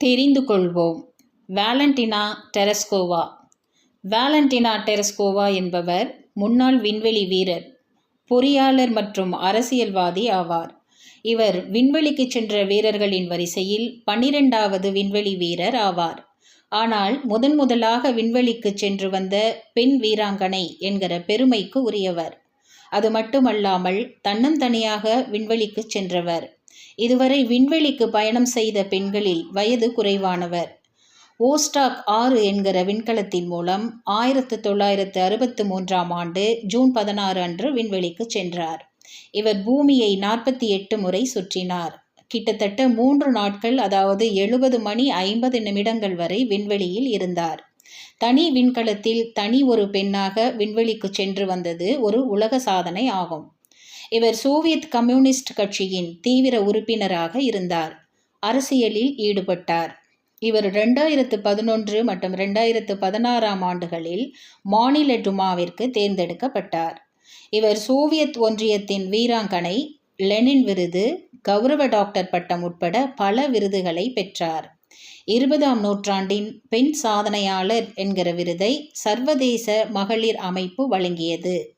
தெரிந்து கொள்வோம் வேலண்டினா டெரஸ்கோவா. வேலண்டினா டெரஸ்கோவா என்பவர் முன்னாள் விண்வெளி வீரர் பொறியாளர் மற்றும் அரசியல்வாதி ஆவார். இவர் விண்வெளிக்கு சென்ற வீரர்களின் வரிசையில் பன்னிரெண்டாவது விண்வெளி வீரர் ஆவார். ஆனால் முதன் முதலாக விண்வெளிக்கு சென்று வந்த பெண் வீராங்கனை என்கிற பெருமைக்கு உரியவர். அது மட்டுமல்லாமல் தன்னந்தனியாக விண்வெளிக்கு சென்றவர். இதுவரை விண்வெளிக்கு பயணம் செய்த பெண்களில் வயது குறைவானவர். ஓஸ்டாக் ஆறு என்கிற விண்கலத்தின் மூலம் ஆயிரத்து தொள்ளாயிரத்து அறுபத்து மூன்றாம் ஆண்டு ஜூன் பதினாறு அன்று விண்வெளிக்கு சென்றார். இவர் பூமியை நாற்பத்தி எட்டு முறை சுற்றினார். கிட்டத்தட்ட மூன்று நாட்கள் அதாவது எழுபது மணி ஐம்பது நிமிடங்கள் வரை விண்வெளியில் இருந்தார். தனி விண்கலத்தில் தனி ஒரு பெண்ணாக விண்வெளிக்கு சென்று வந்தது ஒரு உலக சாதனை ஆகும். இவர் சோவியத் கம்யூனிஸ்ட் கட்சியின் தீவிர உறுப்பினராக இருந்தார். அரசியலில் ஈடுபட்டார். இவர் ரெண்டாயிரத்து பதினொன்று மற்றும் ரெண்டாயிரத்து பதினாறாம் ஆண்டுகளில் மாநில டுமாவிற்கு தேர்ந்தெடுக்கப்பட்டார். இவர் சோவியத் ஒன்றியத்தின் வீராங்கனை லெனின் விருது கௌரவ டாக்டர் பட்டம் உட்பட பல விருதுகளை பெற்றார். இருபதாம் நூற்றாண்டின் பெண் சாதனையாளர் என்கிற விருதை சர்வதேச மகளிர் அமைப்பு வழங்கியது.